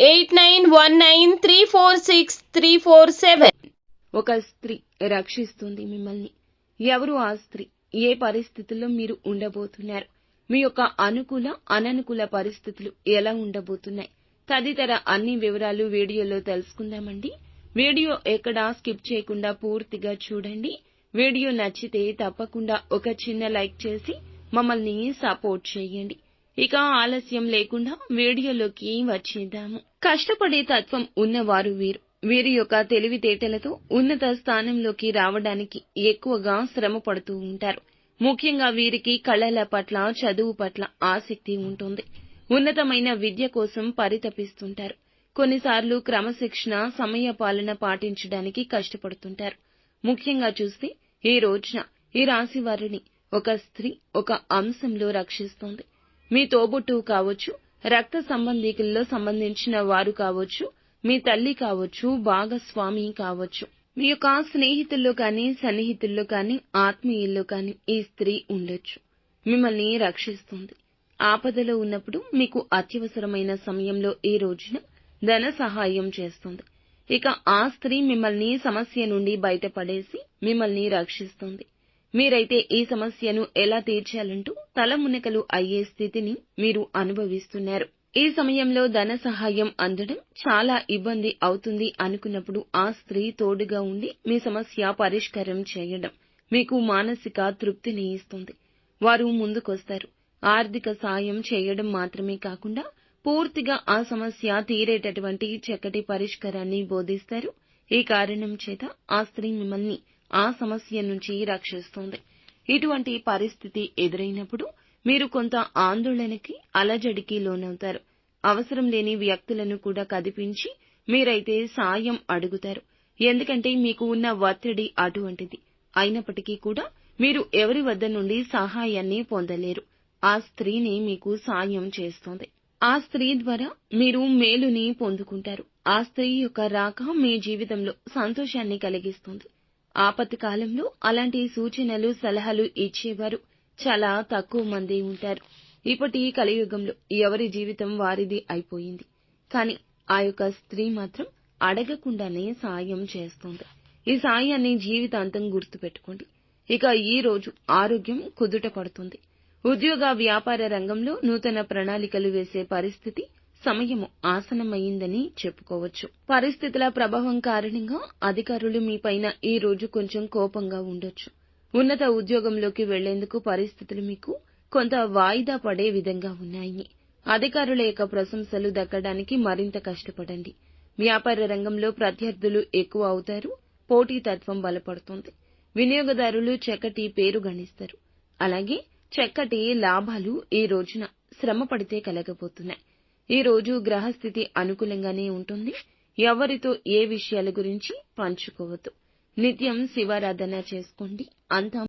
eight nine one nine three four six three four seven. ఒక స్త్రీ రక్షిస్తుంది మిమ్మల్ని. ఎవరు ఆ స్త్రీ? ఏ పరిస్థితుల్లో మీరు ఉండబోతున్నారు? మీ యొక్క అనుకూల అననుకూల పరిస్థితులు ఎలా ఉండబోతున్నాయి? తదితర అన్ని వివరాలు వీడియోలో తెలుసుకుందామండి. వీడియో ఎక్కడా స్కిప్ చేయకుండా పూర్తిగా చూడండి. వీడియో నచ్చితే తప్పకుండా ఒక చిన్న లైక్ చేసి మమ్మల్ని సపోర్ట్ చేయండి. ఇక ఆలస్యం లేకుండా వీడియోలోకి వచ్చేద్దాము. కష్టపడే తత్వం ఉన్నవారు వీరు. వీరి యొక్క తెలివితేటలతో ఉన్నత స్థానంలోకి రావడానికి ఎక్కువగా శ్రమ పడుతూ ఉంటారు. ముఖ్యంగా వీరికి కళల పట్ల చదువు పట్ల ఆసక్తి ఉంటుంది. ఉన్నతమైన విద్య కోసం పరితపిస్తుంటారు. కొన్నిసార్లు క్రమశిక్షణ సమయ పాలన పాటించడానికి కష్టపడుతుంటారు. ముఖ్యంగా చూస్తే ఈ రోజున ఈ రాశి వారిని ఒక స్త్రీ ఒక అంశంలో రక్షిస్తుంది. మీ తోబుట్టువు కావచ్చు రక్త సంబంధికుల్లో సంబంధించిన వారు కావచ్చు మీ తల్లి కావచ్చు భాగస్వామి కావచ్చు. మీ యొక్క స్నేహితుల్లో కానీ సన్నిహితుల్లో కానీ ఆత్మీయుల్లో కానీ ఈ స్త్రీ ఉండొచ్చు. మిమ్మల్ని రక్షిస్తుంది. ఆపదలో ఉన్నప్పుడు మీకు అత్యవసరమైన సమయంలో ఈ రోజున ధన సహాయం చేస్తుంది. ఇక ఆ స్త్రీ మిమ్మల్ని సమస్య నుండి బయటపడేసి మిమ్మల్ని రక్షిస్తుంది. మీరైతే ఈ సమస్యను ఎలా తీర్చాలంటూ తలమునకలు అయ్యే స్థితిని మీరు అనుభవిస్తున్నారు. ఈ సమయంలో ధన సహాయం అందడం చాలా ఇబ్బంది అవుతుంది అనుకున్నప్పుడు ఆ స్త్రీ తోడుగా ఉండి మీ సమస్య పరిష్కారం చేయడం మీకు మానసిక తృప్తిని ఇస్తుంది. వారు ముందుకొస్తారు. ఆర్థిక సాయం చేయడం మాత్రమే కాకుండా పూర్తిగా ఆ సమస్య తీరేటటువంటి చక్కటి పరిష్కారాన్ని బోధిస్తారు. ఈ కారణం చేత ఆ స్త్రీ మిమ్మల్ని ఆ సమస్య నుంచి రక్షిస్తుంది. ఇటువంటి పరిస్థితి ఎదురైనప్పుడు మీరు కొంత ఆందోళనకి అలజడికి లోనవుతారు. అవసరం లేని వ్యక్తులను కూడా కదిపించి మీరైతే సాయం అడుగుతారు. ఎందుకంటే మీకు ఉన్న ఒత్తిడి అటువంటిది. అయినప్పటికీ కూడా మీరు ఎవరి వద్ద నుండి సహాయాన్ని పొందలేరు. ఆ స్త్రీని మీకు సాయం చేస్తుంది. ఆ స్త్రీ ద్వారా మీరు మేలుని పొందుకుంటారు. ఆ స్త్రీ యొక్క రాక మీ జీవితంలో సంతోషాన్ని కలిగిస్తుంది. ఆపత్తి కాలంలో అలాంటి సూచనలు సలహాలు ఇచ్చేవారు చాలా తక్కువ మంది ఉంటారు. ఇప్పటి కలియుగంలో ఎవరి జీవితం వారిది అయిపోయింది. కానీ ఆ యొక్క స్త్రీ మాత్రం అడగకుండానే సాయం చేస్తుంది. ఈ సాయాన్ని జీవితాంతం గుర్తుపెట్టుకోండి. ఇక ఈ రోజు ఆరోగ్యం కుదుట పడుతుంది. ఉద్యోగ వ్యాపార రంగంలో నూతన ప్రణాళికలు వేసే పరిస్థితి సమయము ఆసనమైందని చెప్పుకోవచ్చు. పరిస్థితుల ప్రభావం కారణంగా అధికారులు మీపైన ఈ రోజు కొంచెం కోపంగా ఉండొచ్చు. ఉన్నత ఉద్యోగంలోకి వెళ్ళేందుకు పరిస్థితులు మీకు కొంత వాయిదా పడే విధంగా ఉన్నాయి. అధికారుల యొక్క ప్రశంసలు దక్కడానికి మరింత కష్టపడండి. వ్యాపార రంగంలో ప్రత్యర్థులు ఎక్కువ అవుతారు. పోటీతత్వం బలపడుతుంది. వినియోగదారులు చక్కటి పేరు గణిస్తారు. అలాగే చక్కటి లాభాలు ఈ రోజున శ్రమ పడితే కలగబోతున్నాయి. ఈ రోజు గ్రహస్థితి అనుకూలంగానే ఉంటుంది. ఎవరితో ఏ విషయాల గురించి పంచుకోవద్దు. నిత్యం శివారాధన చేసుకోండి. అంతా